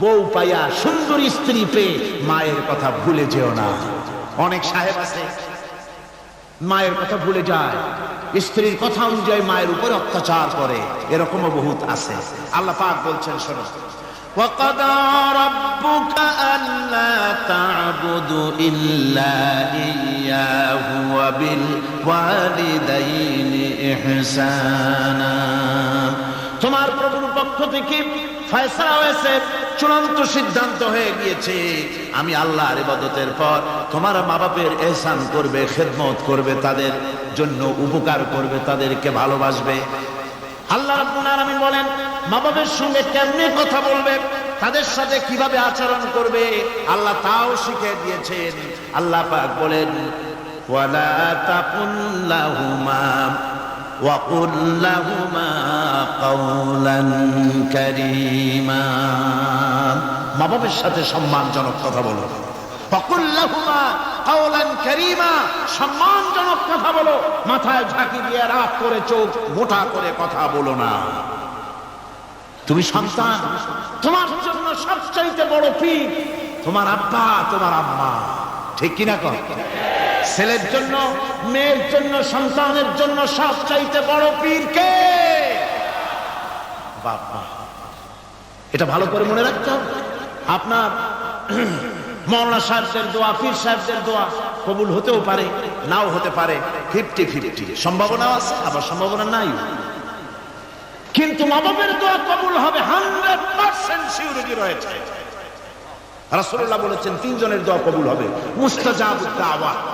বউ পাইয়া সুন্দর স্ত্রী পেয়ে মায়ের কথা ভুলে যেও না অনেক সাহেব আছে মায়ের কথা ভুলে যায় স্ত্রীর কথা অনুযায়ী মায়ের উপর অত্যাচার করে এরকমও বহুত আছে আল্লাহ পাক বলছেন শোনো وقضى ربك ألا تعبدوا إلا إياه وبالوالدين إحسانا তোমার প্রভুর পক্ষ থেকে ফয়সালা হয়েছে, চূড়ান্ত সিদ্ধান্ত হয়ে গিয়েছে। আমি আল্লাহর ইবাদতের পর তোমার মা বাপের এহসান করবে, খেদমত করবে, তাদের জন্য উপকার করবে, তাদেরকে ভালোবাসবে। আল্লাহ রাব্বুল আলামিন বলেন মা বাবার সঙ্গে কেমনে কথা বলবে, তাদের সাথে কীভাবে আচরণ করবে, আল্লাহ তাও শিখে দিয়েছেন। আল্লাহ পাক বলেন, ওয়ালা তাকুল্লাহুমা وقل لهما قولا كريما মা বাবার সাথে সম্মানজনক কথা বলো وقل لهما قولا كريما সম্মানজনক কথা বলো মাথায় ঝাঁকি দিয়ে রাগ করে চোখ মোটা করে কথা বলো না তুমি সন্তান তোমার জন্য সবচাইতে বড় পীর তোমার আব্বা তোমার আম্মা ঠিক কিনা কর ছেলের জন্য, মেয়ের জন্য, সন্তানের জন্য সবচাইতে বড় পীর কে? বাবা। এটা ভালো করে মনে রাখতে হবে। আপনার মৌলানা সাহেবদের দোয়া, পীর সাহেবদের দোয়া কবুল হতেও পারে, নাও হতে পারে। Fifty fifty. সম্ভাবনা আছে, আবার সম্ভাবনা নাই। কিন্তু মা বাবের দোয়া কবুল হবে হান্ড্রেড পার্সেন্ট সিউরিটি রয়েছে। রাসূলুল্লাহ বলেছেন, তিনজনের দোয়া কবুল হবে। মুস্তাজাবুদ দাওয়া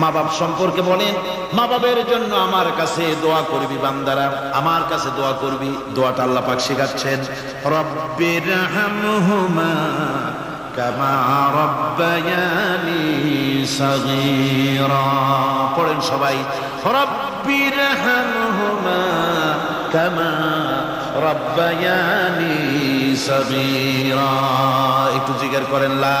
মা বাপ সম্পর্কে বলেন মা বাবের জন্য আমার কাছে দোয়া করবি বান্দারা, আমার কাছে দোয়া করবি, দোয়াটা আল্লাহ পাক শেখাচ্ছেন। রব্বির হামহুমা কামা রব্বায়ানি সগীরা। পড়েন সবাই, রব্বির হামহুমা কামা রব্বায়ানি সগীরা। একটু জিজ্ঞেস করেন, লা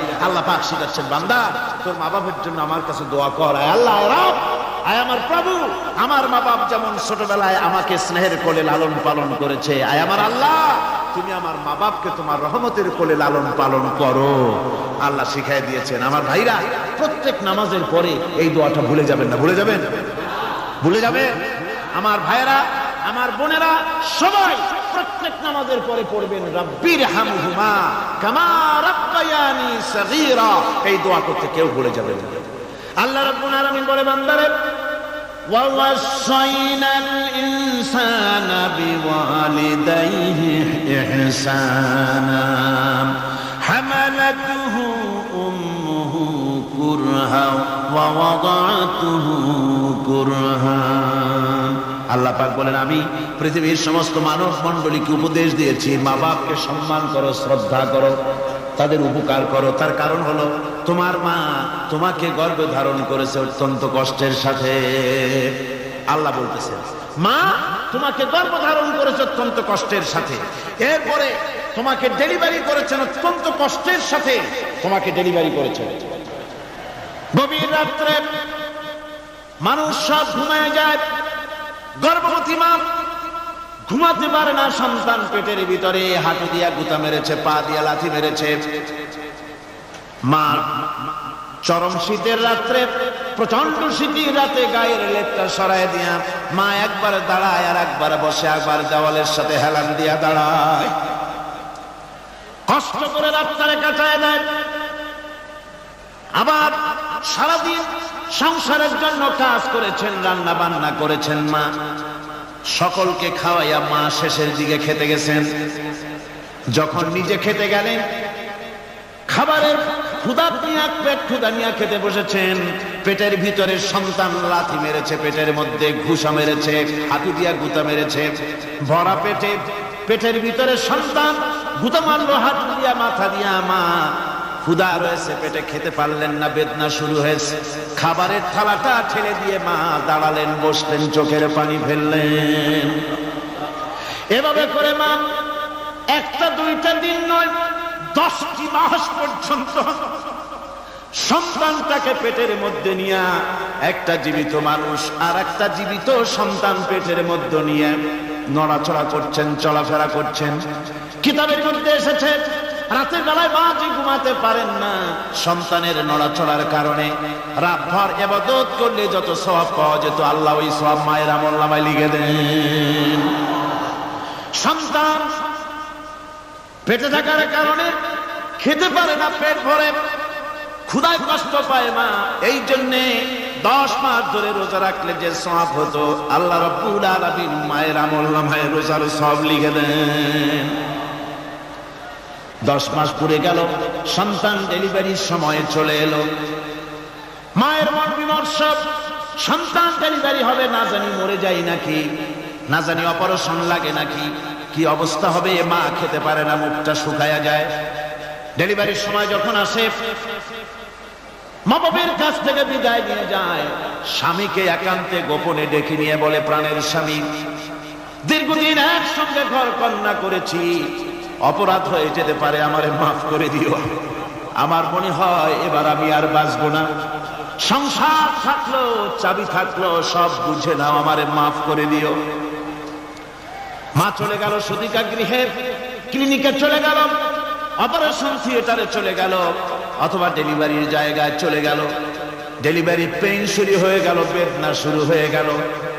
আল্লাহ পাক শিখাচ্ছেন, বান্দা, তোর মা বাবার জন্য আমার কাছে দোয়া কর। আয় আল্লাহ রব, আয় আমার প্রভু। আমার মা বাপ যেমন ছোটবেলায় আমাকে স্নেহের কোলে লালন পালন করেছে, আয় আমার আল্লাহ, তুমি আমার মা বাপকে তোমার রহমতের কোলে লালন পালন করো। আল্লাহ শিখাই দিয়েছেন, আমার ভাইরা, প্রত্যেক নামাজের পরে এই দোয়াটা ভুলে যাবেন না, ভুলে যাবেন? ভুলে যাবে আমার ভাইয়েরা, আমার বোনেরা, সবাই প্রত্যেক নামাজের পরে পড়বেন রব্বির হামহুমা কামা রাব্বায়ানি সগীরা এই দোয়া করতে কেউ ভুলে যাবেন না আল্লাহ রাব্বুল আলামিন বলে বান্দারে ووصينا الإنسان بوالديه إحسانا حملته أمه كرها ووضعته كرها আল্লাহ পাক বলেন, আমি পৃথিবীর সমস্ত মানব মণ্ডলীকে উপদেশ দিয়েছি। মা বাপকে সম্মান করো, শ্রদ্ধা করো, তাদের উপকার করো। তার কারণ হলো, তোমার মা তোমাকে গর্ভে ধারণ করেছে অত্যন্ত কষ্টের সাথে। আল্লাহ বলতেছে মা তোমাকে গর্ব ধারণ করেছে অত্যন্ত কষ্টের সাথে। এরপরে তোমাকে ডেলিভারি করেছেন অত্যন্ত কষ্টের সাথে। তোমাকে ডেলিভারি করেছেন। গভীর রাত্রে মানুষ সব ঘুমায় যায়। গর্ভবতী মা, ঘুমাতে পারে না সন্তান পেটের ভিতরে, হাঁটু দিয়া গুতা মেরেছে, পা দিয়া লাথি মেরেছে। মা, চরম শীতের রাত্রে প্রচণ্ড শীতের রাতে গায়ের লেপটা সরাই দিয়া, মা একবার দাঁড়ায় আর একবার বসে, একবার দেওয়ালের সাথে হেলান দিয়া দাঁড়ায়। কষ্ট করে রাস্তারে কাটায় দেয়। আবার সারাদিন সংসারের জন্য কাজ করেছেন রান্না বান্না করেছেন মা। সকলকে খাওয়াইয়া মা শেষের দিকে খেতে গেছেন। যখন নিজে খেতে গেলেন, খাবারের ক্ষুদা নিয়ে, পেট ক্ষুদা নিয়ে খেতে বসেছেন। পেটের ভিতরে সন্তান লাথি মেরেছে, পেটের মধ্যে ঘুষা মেরেছে, হাতি দিয়া গুতা মেরেছে। ভরা পেটে, পেটের ভিতরে সন্তান, গুতা মারলো, হাত দিয়া, মাথা দিয়া মা ক্ষুদা রয়েছে, পেটে খেতে পারলেন না, বেদনা শুরু হয়েছে। খাবারের থালাটা ঠেলে দিয়ে মা দাঁড়ালেন, বসলেন, চোখের পানি ফেললেন। এভাবে করে মা, একটা, দুইটা দিন নয়, দশটি মাস পর্যন্ত সন্তানটাকে পেটের মধ্যে নিয়ে, একটা জীবিত মানুষ আর একটা জীবিত সন্তান পেটের মধ্যে নিয়ে নড়াচড়া করছেন, চলাফেরা করছেন। কিতাবের মধ্যে এসেছে রাতের বেলায় মা যে ঘুমাতে পারেন না, সন্তানের নড়াচড়ার কারণে রাত ভর এবাদত করলে যত সব পাওয়া যেত, আল্লাহ ওই সব মায়ের আমল নামায় লিখে দেন। সন্তান পেটে থাকার কারণে খেতে পারে না, পেট ভরে ক্ষুদায় কষ্ট পায় মা এই জন্যে দশ মাস ধরে রোজা রাখলে যে সব হতো, আল্লাহ রব্বুল আলামিন মায়ের আমল নামায় রোজার সব লিখে দেন। দশ মাস পুরে গেল, সন্তান ডেলিভারির সময়ে চলে এলো। মায়ের মন বিমর্ষ, সন্তান ডেলিভারি হবে না জানি মরে যাই নাকি, না জানি অপারেশন লাগে নাকি, কি অবস্থা হবে, এ মা খেতে পারে না, মুখটা শুকায়া যায়। ডেলিভারির সময় যখন আসে, মা বাবের কাছ থেকে বিদায় নিয়ে যায়। স্বামীকে একান্তে গোপনে ডেকে নিয়ে বলে, প্রাণের স্বামী, দীর্ঘদিন একসঙ্গে ঘর কন্যা করেছি অপরাধ হয়ে যেতে পারে, আমারে মাফ করে দিও। আমার মনে হয় এবার আমি আর বাঁচবো না। সংসার থাকল, চাবি থাকল, সব বুঝে নাও, আমারে মাফ করে দিও। মা চলে গেল সদিকা গৃহের, ক্লিনিকে চলে গেল। অপারেশন থিয়েটারে চলে গেল, অথবা ডেলিভারির জায়গায় চলে গেল। ডেলিভারি পেইন শুরু হয়ে গেল, বেদনা শুরু হয়ে গেল।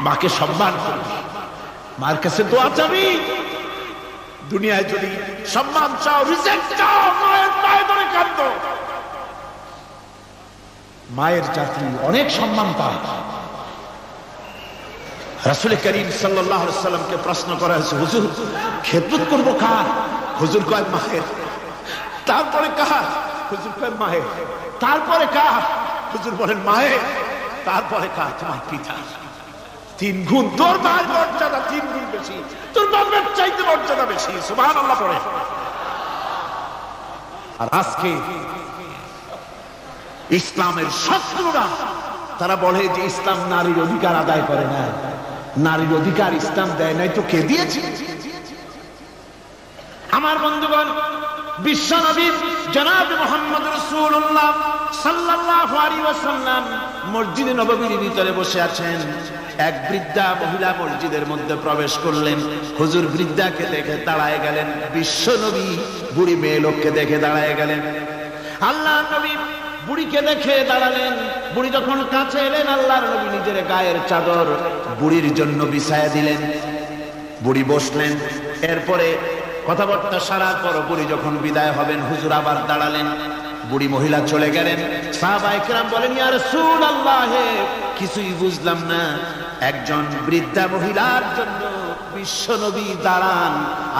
মাকে সম্মান করবি মার কাছে দোয়া চাবি। দুনিয়ায় যদি সম্মান চাও রিজেক্ট চাও, মায়ের পায়ে ধরে কাঁদ। মায়ের জাতি অনেক সম্মান পায়। রাসুল করিম সাল্লাহ সাল্লামকে প্রশ্ন করা হয়েছে, হুজুর, খেদমত করব কার? হুজুর কয়, মায়ের। তারপরে কার? হুজুর কয়, মায়ের। তারপরে কার? হুজুর বলেন, মায়ের। তারপরে কার? তোমার পিতা। তিন গুণ। তোর মায়ের মর্যাদা তিন গুণ বেশি। তোর বাপের চাইতে মর্যাদা বেশি। সুবহান আল্লাহ পড়ে। আর আজকে ইসলামের শত্রুরা, তারা বলে যে ইসলাম নারীর অধিকার আদায় করে না। নারীর অধিকার ইসলাম দেয় নাই তো কে দিয়েছে? আমার বন্ধুগণ বিশ্বনবী জনাব মোহাম্মদ রসুল্লাহ মসজিদে নববীর ভিতরে বসে আছেন। এক বৃদ্ধা মহিলা মসজিদের মধ্যে প্রবেশ করলেন। হুজুর বৃদ্ধাকে দেখে দাঁড়ায় গেলেন। বিশ্ব নবী বুড়ি মেয়ে লোককে দেখে দাঁড়ায় গেলেন। আল্লাহ নবী বুড়িকে দেখে দাঁড়ালেন। বুড়ি যখন কাছে এলেন, আল্লাহর নবী নিজের গায়ের চাদর বুড়ির জন্য বিছায়া দিলেন। বুড়ি বসলেন। এরপরে কথাবার্তা সারার পর বুড়ি যখন বিদায় হবেন, হুজুর আবার দাঁড়ালেন। বুড়ি মহিলা চলে গেলেন। সাহাবাইকরাম বলেন ইয়ার সুন আল্লাহে কিছুই বুঝলাম না। একজন বৃদ্ধা মহিলার জন্য বিশ্ব নবী দাঁড়ান,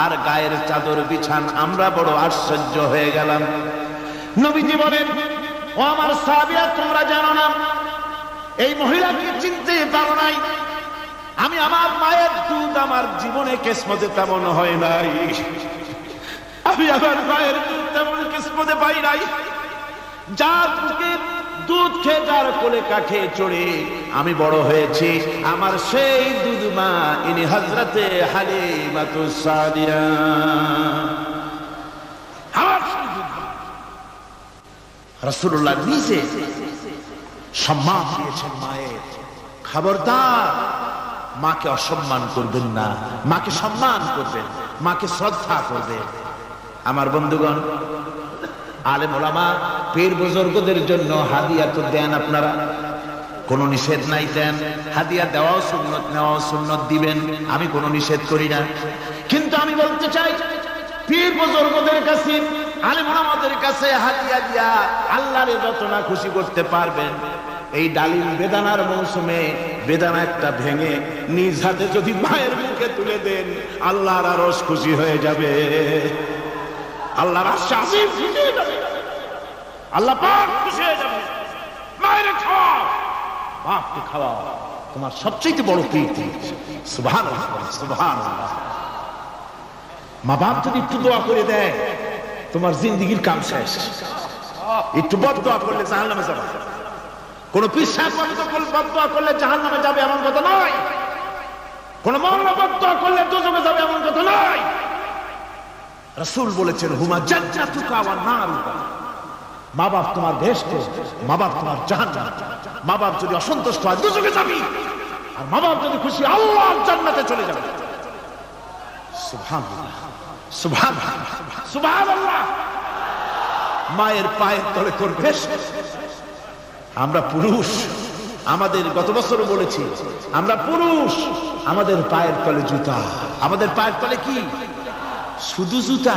আর গায়ের চাদর বিছান, আমরা বড় আশ্চর্য হয়ে গেলাম। নবীজি বলেন, ও আমার সাহাবিরা, তোমরা জানো না, এই মহিলাকে চিনতে পারো নাই। আমি আমার মায়ের দুধ আমার জীবনে কেসমতে তেমন হয় নাই। আমি আমার মায়ের দুধ তেমন কিসমতে পাই নাই। যার দুধ খেয়ে যার কোলে কাঠে চড়ে, আমি বড় হয়েছি, আমার সেই দুধ মা, ইনি হজরতে হালিমাতু সাদিয়া। মা। নিজে সম্মান দিয়েছেন মায়ের। খবরদার, মাকে অসম্মান করবেন না, মাকে সম্মান করবেন, মাকে শ্রদ্ধা করবেন। আমার বন্ধুগণ, আলেম ওলামা পীর বুজুর্গদের জন্য হাদিয়া তো দেন আপনারা। কোনো নিষেধ নাই দেন। হাদিয়া দেওয়াও সুন্নত, নেওয়াও সুন্নত দিবেন। আমি কোনো নিষেধ করি না। কিন্তু আমি বলতে চাই, পীর বুজুর্গদের কাছে, আলেম ওলামাদের কাছে হাদিয়া দিয়া আল্লাহরে যত না খুশি করতে পারবেন। এই ডালিম বেদানার মৌসুমে বেদানা একটা ভেঙে নিজ হাতে যদি মায়ের মুখে তুলে দেন, আল্লাহর আরস খুশি হয়ে যাবে। আল্লাহর আশ্বাস খুশি হয়ে যাবে। আল্লাহ যাবে। খাওয়াও। বাপকে খাওয়াও। তোমার সবচেয়ে বড় কীর্তি। সুবহান সুবহান মা বাপ যদি একটু দোয়া করে দেয়, তোমার জিন্দিগির কাম শেষ। একটু বদ দোয়া করলে জাহান নামে যাবে। কোন পিসাব বদ দোয়া করলে জাহান নামে যাবে এমন কথা নয়। কোন মৌলা বদ দোয়া করলে দুজনে যাবে এমন কথা নয়। রসুল বলেছেন, হুমা জান্নাতুকা ওয়া নারুকা। মা বাপ তোমার ভেস্ট মা বাপ তোমার জাহান্নাম মা বাপ যদি অসন্তুষ্ট হয়, দুজনে যাবি। আর মা বাপ যদি খুশি, আল্লাহর জান্নাতে চলে যাবে। মায়ের পায়ের তলে ভেস্ট আমরা পুরুষ। আমাদের গত বছরও বলেছি, আমরা পুরুষ। আমাদের পায়ের তলে জুতা। আমাদের পায়ের তলে কি? শুধু জুতা।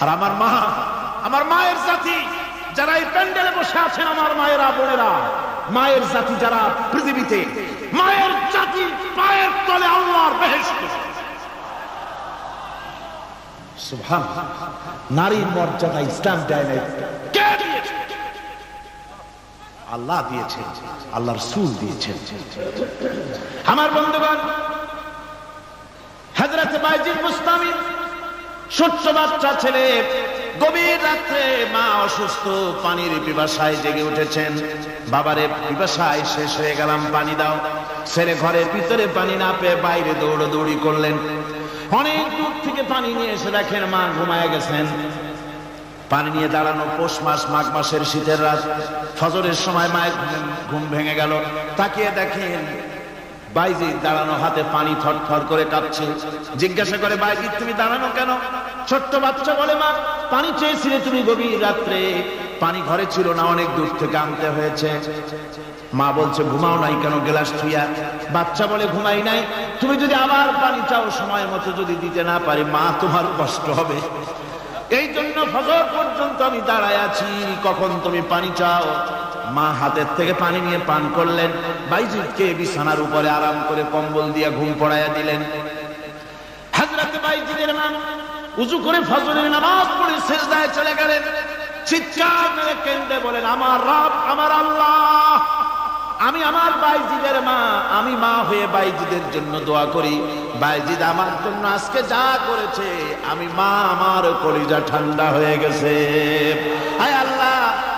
আর আমার মা আমার মায়ের জাতি, যারা এই প্যান্ডেলে বসে আছেন আমার মায়েরা, বোনেরা, মায়ের জাতি যারা পৃথিবীতে, মায়ের জাতি পায়ের তলে আল্লাহর বেহেশত। সুবহান নারীর মর্যাদা ইসলাম দেয় নাই। কে আল্লাহ দিয়েছেন আল্লাহর সুল দিয়েছেন আমার বন্ধুগণ হাজরত বাইজিদ মুস্তামি ছোট্ট বাচ্চা ছেলে, গভীর রাত্রে মা অসুস্থ, পানির পিপাসায় জেগে উঠেছেন। বাবারে, পিপাসায় শেষ হয়ে গেলাম, পানি দাও। ছেলে ঘরের ভিতরে পানি না পেয়ে বাইরে দৌড়দৌড়ি করলেন। অনেক দূর থেকে পানি নিয়ে এসে দেখেন মা ঘুমায় গেছেন। পানি নিয়ে দাঁড়ানো পৌষ মাস, মাঘ মাসের শীতের রাত। ফজরের সময় মায়ের ঘুম ভেঙে গেল। তাকিয়ে দেখেন বাইজি দাঁড়ানো হাতে পানি থর থর করে কাঁপছে। জিজ্ঞাসা করে, বাইজি, তুমি দাঁড়ানো কেন? ছোট্ট বাচ্চা বলে, মা, পানি চেয়েছিলে তুমি গভীর রাত্রে। পানি ঘরে ছিল না, অনেক দূর থেকে আনতে হয়েছে। মা বলছে, ঘুমাও নাই কেন গ্লাস থুইয়া বাচ্চা বলে, ঘুমাই নাই। তুমি যদি আবার পানি চাও, সময় মতো যদি দিতে না পারি, মা, তোমার কষ্ট হবে। এই জন্য ফজর পর্যন্ত আমি দাঁড়ায় আছি। কখন তুমি পানি চাও? মা হাতের থেকে পানি নিয়ে পান করলেন। বাইজিদকে বিছানার উপরে আরাম করে কম্বল দিয়ে ঘুম পড়াইয়া দিলেন। মা উজু করে ফজরের নামাজ পড়ে চলে গেলেন। চিৎকার কেন্দ্রে বলেন, আমার রব, আমার আল্লাহ, আমি আমার বাইজিদের মা, আমি মা হয়ে বাইজিদের জন্য দোয়া করি। বাইজিদ আমার জন্য আজকে যা করেছে, আমি মা, আমার কলিজা ঠান্ডা হয়ে গেছে।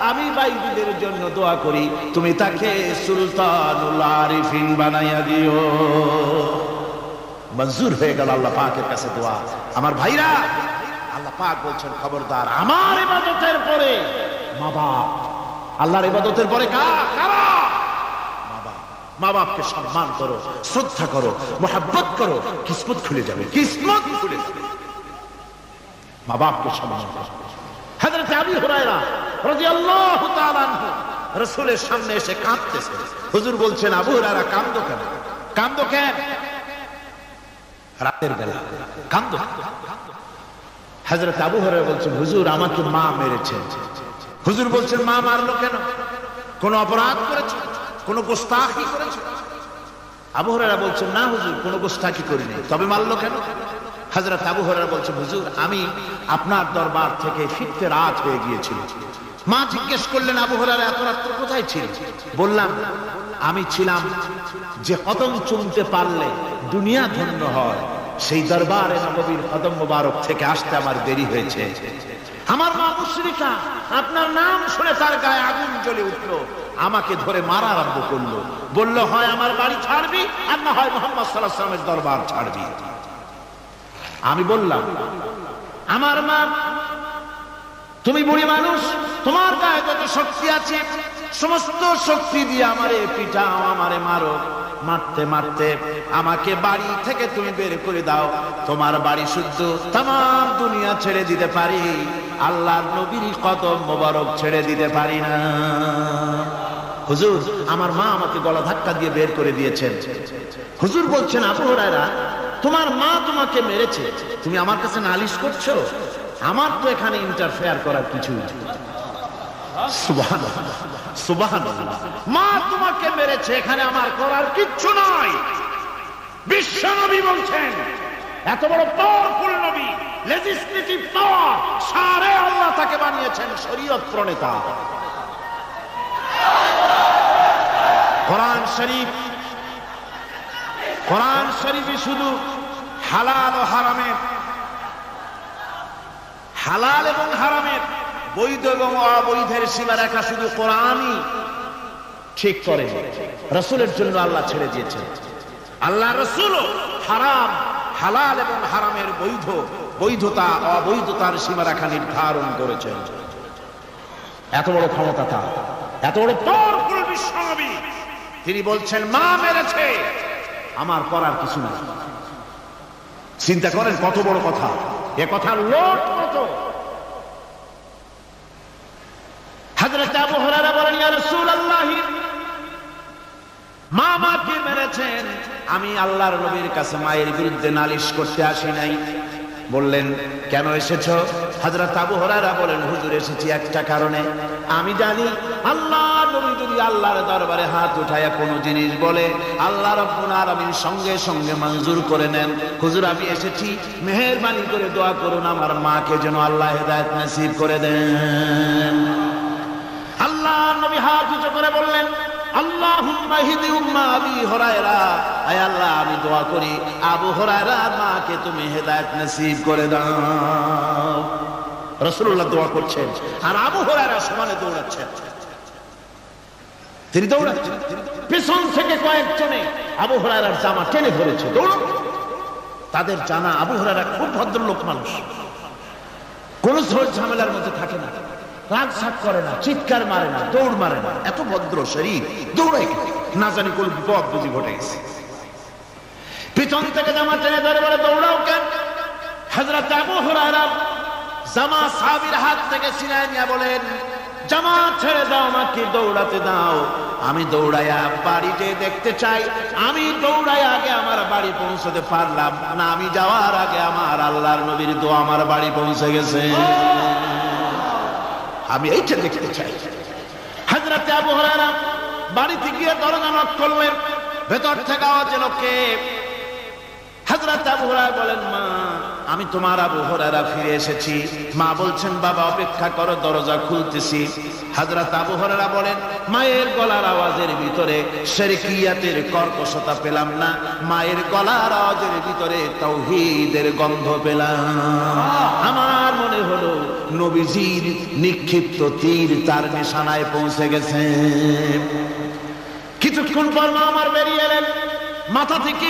আমি বাইজিদের জন্য দোয়া করি। তুমি তাকে সুলতানুল আরিফিন বানাইয়া দিও। মঞ্জুর হয়ে গেল আল্লাহ পাকের কাছে দোয়া। আমার ভাইরা, আল্লাহ পাক বলছেন, খবরদার, আমার ইবাদতের পরে মা বাপ। আল্লাহর ইবাদতের পরে কারা? মা বাপকে সম্মান করো, শ্রদ্ধা করো, মোহাব্বত করো, কিসমত খুলে যাবে, কিসমত খুলে যাবে। মা বাপকে সম্মান করো। হযরত আবি হুরায়রা রাদিয়াল্লাহু তাআলা আনহু রাসূলের সামনে এসে কাঁদতেছে। হুজুর বলছেন, আবু হুরায়রা, কাঁদো কেন? কান্দো কেন? রাতের বেলা কান্দো হাজরত আবু হরে বলছেন, হুজুর, আমাকে মা মেরেছে। হুজুর বলছেন, মা মারলো কেন? কোন অপরাধ করেছে? কোন গোস্তাকি করেছে? আবু হরেরা বলছেন, না হুজুর, কোন গোস্তাকি করিনি। তবে মারলো কেন? হাজরত আবু হরেরা বলছেন হুজুর, আমি আপনার দরবার থেকে ফিরতে রাত হয়ে গিয়েছিল। মা জিজ্ঞেস করলেন, আবু হরার এত রাত্র কোথায় ছিল? বললাম, আমি ছিলাম যে কদম চুমতে পারলে দুনিয়া ধন্য হয়। সেই দরবারে নবীর কদম মোবারক থেকে আসতে আমার দেরি হয়েছে। আমার মা মুশরিকা, আপনার নাম শুনে তার গায়ে আগুন জ্বলে উঠল, আমাকে ধরে মারা আরম্ভ করল। বলল, হয় আমার বাড়ি ছাড়বি, আর না হয় মোহাম্মদ সাল্লাহ দরবার ছাড়বি। আমি বললাম, আমার মা, তুমি বুড়ি মানুষ, তোমার গায়ে যত শক্তি আছে? সমস্ত শক্তি দিয়ে আমারে পিটাও, আমারে মারো। মারতে মারতে আমাকে বাড়ি থেকে তুমি বের করে দাও। তোমার বাড়ি শুদ্ধ তাম দুনিয়া ছেড়ে দিতে পারি। আল্লাহর নবীর কদম মোবারক ছেড়ে দিতে পারি না। হুজুর, আমার মা আমাকে গলা ধাক্কা দিয়ে বের করে দিয়েছেন। হুজুর বলছেন হুরায়রা তোমার মা তোমাকে মেরেছে। তুমি আমার কাছে নালিশ করছ? আমার তো এখানে ইন্টারফেয়ার করার কিছু মা তোমাকে মেরেছে, এখানে আমার করার কিচ্ছু নয় বিশ্ব নবী বলছেন, এত বড় পাওয়ারফুল নবী লেজিসলেটিভ পাওয়ার সারে আল্লাহ তাকে বানিয়েছেন শরীয়ত প্রণেতা। কোরআন শরীফ কোরআন শরীফে শুধু হালাল ও হারামের, হালাল এবং হারামের বৈধ এবং অবৈধের সীমারেখা শুধু কোরআনই ঠিক করে রসুলের জন্য আল্লাহ ছেড়ে দিয়েছেন। আল্লাহ রসুল হারাম, হালাল এবং হারামের বৈধ, বৈধতা, অবৈধতার সীমারেখা নির্ধারণ করেছেন। এত বড় ক্ষমতা তার, এত বড় বিশ্বনবী তিনি বলছেন, মা মেরেছে। আমার করার কিছু নাই। চিন্তা করেন কত বড় কথা। এ কথা লোট কত হজরত আবু বলেন, ইয়া রাসূলুল্লাহ, মা মাকে মেরেছেন। আমি আল্লাহর নবীর কাছে মায়ের বিরুদ্ধে নালিশ করতে আসি নাই। বললেন, কেন এসেছ? হযরত আবু হুরায়রা বলেন, হুজুর, এসেছি একটা কারণে। আমি জানি, আল্লাহ নবী যদি আল্লাহর দরবারে হাত উঠায়া কোনো জিনিস বলে, আল্লাহ রব্বুল আলামিন সঙ্গে সঙ্গে মঞ্জুর করে নেন। হুজুর, আমি এসেছি, মেহেরবানি করে দোয়া করুন, আমার মাকে যেন আল্লাহ হেদায়েত নসিব করে দেন। আল্লাহ নবী হাত উঁচু করে বললেন আল্লাহ, আমি দোয়া করি, আবু মাকে তুমি নসিব করে দাও। দোয়া করছেন, আর আবু সমানে দৌড়াচ্ছেন তিনি দৌড়াচ্ছেন। পেছন থেকে কয়েকজনে আবু জামা টেনে ধরেছে দৌড় তাদের জানা আবু হুরায়রা খুব ভদ্রলোক মানুষ। কোন ঝামেলার মধ্যে থাকে না। রাগ সাপ করে না চিৎকার মারে না দৌড় মারে না। এত ভদ্র শরীর দৌড়াই না জানি কোন বিপদ বুঝি ঘটে গেছে। পিছন থেকে জামা টেনে ধরে বলে দৌড়াও কেন হজরত আবু হুরায়রা জামা সাবির হাত থেকে ছিনায় নিয়ে বলেন জামা ছেড়ে দাও আমাকে দৌড়াতে দাও। আমি দৌড়াইয়া বাড়িতে দেখতে চাই। আমি দৌড়াই আগে আমার বাড়ি পৌঁছতে পারলাম না। আমি যাওয়ার আগে আমার আল্লাহর নবীর দোয়া আমার বাড়ি পৌঁছে গেছে। আমি এইটা দেখতে চাই। হাজরাতে আবু হরারা বাড়িতে গিয়ে দরজা নক করলেন। ভেতর থেকে আওয়াজ এলো, কে? হাজরাত আবু হুরায়রা বলেন, মা, আমি তোমার আবু হুরায়রা ফিরে এসেছি। মা বলছেন, বাবা, অপেক্ষা করো, দরজা খুলতেছি। হাজরাত আবু হুরায়রা বলেন, মায়ের গলার আওয়াজের ভিতরে শেরকিয়াতের কর্কশতা পেলাম না। মায়ের গলার আওয়াজের ভিতরে তাওহীদের গন্ধ পেলাম। আমার মনে হলো, নবীজির নিক্ষিপ্ত তীর তার নিশানায় পৌঁছে গেছে। কিছুক্ষণ পর মা আমার বেরিয়ে এলেন। মাথা থেকে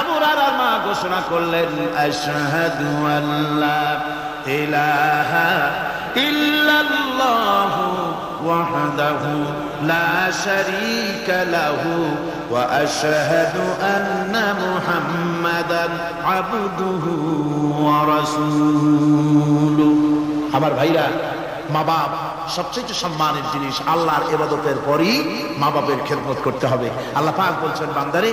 এবার আর মা ঘোষণা করলেন, আশহাদু আল্লা ইলাহা ইল্লাল্লাহু ওয়াহদাহু লা শারীকা লাহু আন্না মুহাম্মাদান আবদুহু ওয়া রাসূলুহু আমার ভাইরা, মা বাপ সবচেয়ে সম্মানের জিনিস আল্লাহর এবাদতের পরই মা বাপের খেদমত করতে হবে। আল্লাহ পাক বলছেন, বান্দারে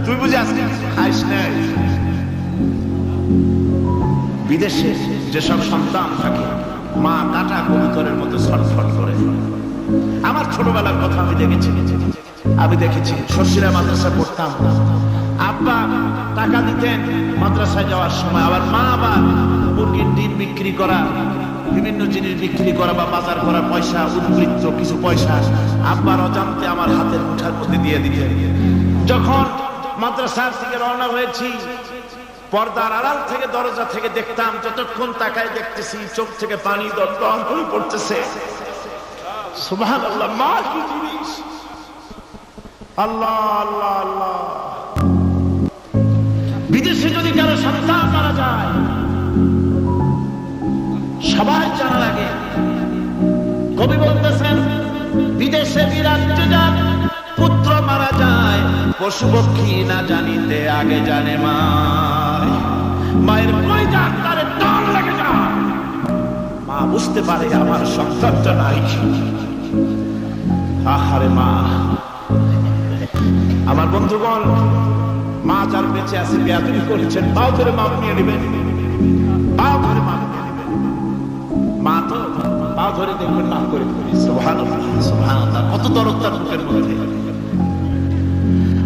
বিদেশে যেসব সন্তান থাকে, মা কাটা কবুতরের মতো ছটফট করে। আমার ছোটবেলার কথা আমি দেখেছি। আমি দেখেছি শশীরা মাদ্রাসা পড়তাম। আব্বা টাকা দিতেন মাদ্রাসায় যাওয়ার সময়। আবার মা আবার মুরগির ডিম বিক্রি করা, বিভিন্ন জিনিস বিক্রি করা বা বাজার করা পয়সা উদ্বৃত্ত কিছু পয়সা আব্বার অজান্তে আমার হাতের মুঠার মধ্যে দিয়ে দিতেন। যখন মাদ্রাসার থেকে রওনা হয়েছি। পর্দার আড়াল থেকে দরজা থেকে দেখতাম, যতক্ষণ তাকায় দেখতেছি চোখ থেকে পানি দম করে পড়তেছে। আল্লাহ আল্লাহ আল্লাহ। বিদেশে যদি কারও সন্তান মারা যায় জানা লাগে। কবি বলতেছেন, বিদেশে বিরাজ্যে যান পুত্র মারা পশু পক্ষী না জানিতে আগে জানে মা। মায়ের মা বুঝতে পারে আমার সন্তানটা নাই। আহারে মা। আমার বন্ধুগণ, মা যার বেঁচে আছে বেয়াদুরি করেছেন, পাও ধরে মা নিয়ে নেবেন। পাও ধরে মাপ নিয়ে নেবেন। মা তো পা ধরে দেখবেন মাফ করে দিবেন সুবহানাল্লাহ সুবহানাল্লাহ। কত দরদ তার মুখের মধ্যে।